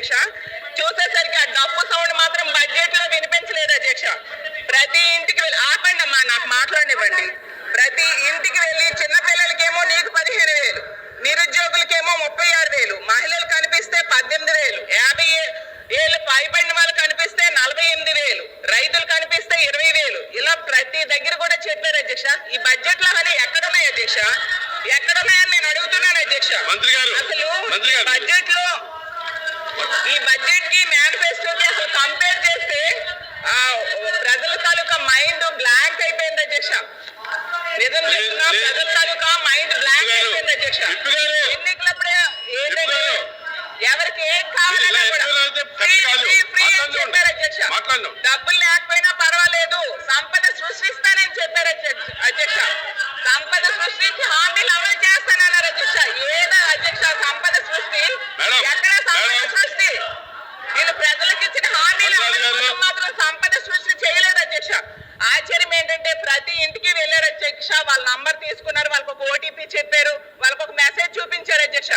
అధ్యక్ష. చూసేసరికి ఆ డప్పు సౌండ్ మాత్రం బడ్జెట్లో వినిపించలేదు అధ్యక్ష. ప్రతి ఇంటికి వెళ్ళి ఆపండి అమ్మా నాకు మాట్లాడనివ్వండి. ప్రతి ఇంటికి వెళ్ళి చిన్న పిల్లలకేమో నీకు పదిహేను వేలు నిరుద్యోగులకేమో ముప్పై ఆరు వేలు మహిళలు కనిపిస్తే పద్దెనిమిది వేలు యాభై ఏళ్ళు పైబడిన వాళ్ళు కనిపిస్తే నలభై ఎనిమిది వేలు రైతులు కనిపిస్తే ఇరవై వేలు. ఇలా ప్రతి దగ్గర కూడా చెప్పారు అధ్యక్ష. ఈ బడ్జెట్లో అవన్నీ ఎక్కడున్నాయి అధ్యక్ష? ఎక్కడున్నాయని నేను అడుగుతున్నాను అధ్యక్ష. అసలు. బడ్జెట్లో ఈ బడ్జెట్కి మేనిఫెస్టోకి అసలు కంపేర్ చేస్తే ప్రజల తాలూకా మైండ్ బ్లాంక్ అయిపోయింది అధ్యక్ష. నిజం చెప్తున్నా ప్రజల తాలూకా మైండ్ బ్లాంక్ అయిపోయింది అధ్యక్ష. ఎన్నికలప్పుడే గారు. ఎవరికి ఏం కావాలన్నా. డబ్బులు లేకపోయినా పర్వాలేదు. సంపద సృష్టిస్తానని చెప్పారు అధ్యక్ష సంపద సృష్టించి హామీలు అమలు చేస్తానన్నారు అధ్యక్ష. ఏదో అధ్యక్ష సంపద సృష్టి. ఎక్కడ సంపద. సృష్టి వీళ్ళు ప్రజలకు ఇచ్చిన హామీలు మంత్రి అమలు గారు. కోసం మాత్రం సంపద సృష్టి చేయలేదు అధ్యక్ష ఆశ్చర్యం ఏంటంటే ప్రతి ఇంటికి వెళ్ళారు అధ్యక్ష. వాళ్ళ నంబర్ తీసుకున్నారు వాళ్ళకి ఒక ఓటీపీ చెప్పారు వాళ్ళకి ఒక మెసేజ్ చూపించారు అధ్యక్ష.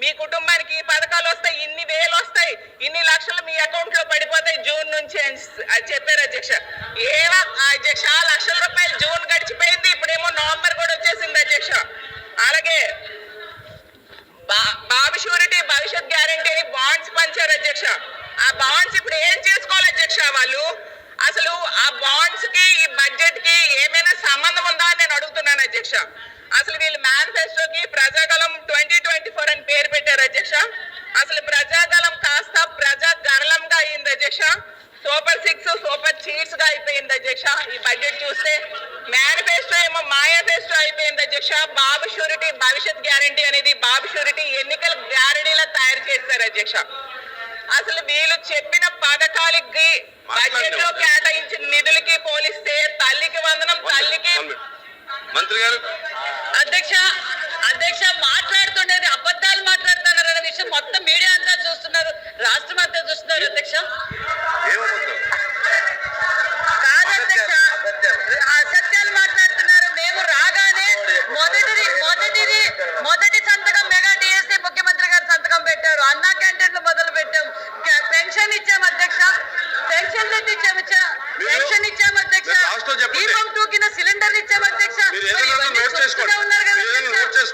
మీ కుటుంబానికి ఈ పథకాలు వస్తాయి ఇన్ని వేలు వస్తాయి ఇన్ని లక్షలు మీ అకౌంట్లో పడిపోతాయి జూన్ నుంచి అని చెప్పారు అధ్యక్ష. ఏవా అధ్యక్ష లక్షల రూపాయలు జూన్ గడిచిపోయింది ఇప్పుడేమో నవంబర్ కూడా వచ్చేసింది అధ్యక్ష. అలాగే బా- బాబు షూరిటీ భవిష్యత్ గ్యారంటీ అని బాండ్స్ పంచారు అధ్యక్ష. ఆ బాండ్స్ ఇప్పుడు ఏం చేసుకోవాలి అధ్యక్ష వాళ్ళు? అసలు ఆ బాండ్స్కి ఈ బడ్జెట్కి ఏమైనా సంబంధం ఉందా అని నేను అడుగుతున్నాను అధ్యక్ష. అసలు వీళ్ళు మేనిఫెస్టోకి ప్రజాగలం ట్వంటీ ట్వంటీ ఫోర్ అని పేరు పెట్టారు అధ్యక్ష. అసలు ప్రజాగలం కాస్త ప్రజా గరళంగా అయింది అధ్యక్ష. సూపర్ సిక్స్ సూపర్ చీట్స్గా అయిపోయింది అధ్యక్ష. ఈ బడ్జెట్ చూస్తే మేనిఫెస్టో ఏమో మాయాఫెస్టో అయిపోయింది అధ్యక్ష. బాబు షూరిటీ భవిష్యత్ గ్యారంటీ అనేది బాబు షూరిటీ ఎన్నికల గ్యారంటీలా తయారు చేశారు అధ్యక్ష. అసలు వీళ్ళు చెప్పిన పథకాలకి బడ్జెట్లో నిధులకి పోలిస్తే తల్లికి వందనం తల్లికి. మంత్రి గారు అధ్యక్ష అధ్యక్ష మాట్లాడుతుండేది అబద్ధాలు మాట్లాడుతున్నారు అనే విషయం మొత్తం మీడియా అంతా చూస్తున్నారు రాష్ట్రం అంతా చూస్తున్నారు అధ్యక్ష పెన్షన్ ఇచ్చాం అధ్యక్ష. దీపం సిలిండర్ ఇచ్చాం అధ్యక్ష. మీరు అధ్యక్ష?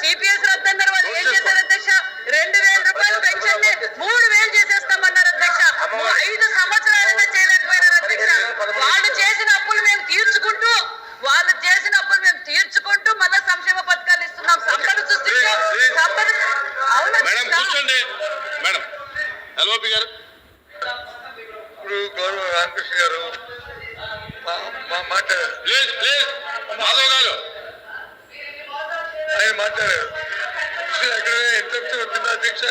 సిపిఎస్ రద్దన్నారు వాళ్ళు ఏం. చేశారు రెండు వేల రూపాయలు పెన్షన్ని మూడు వేలు చేసేస్తామన్నారు అధ్యక్ష. ఐదు సంవత్సరాలైనా చేయలేకపోయినారు అధ్యక్ష. వాళ్ళు చేసిన అప్పులు మేము తీర్చుకుంటూ వాళ్ళు చేసిన అప్పులు మేము తీర్చుకుంటూ మళ్ళీ సంక్షేమ పథకాలు ఇస్తున్నాం. సంపద సృష్టించాం. సంపద మేడం. కూర్చోండి. మేడం. ఎల్ఓపి గారు. ఇప్పుడు గౌరవ రామకృష్ణ గారు ఆయన మాట్లాడారు అధ్యక్ష, ఎక్కడ ఎంత వచ్చిందా అధ్యక్ష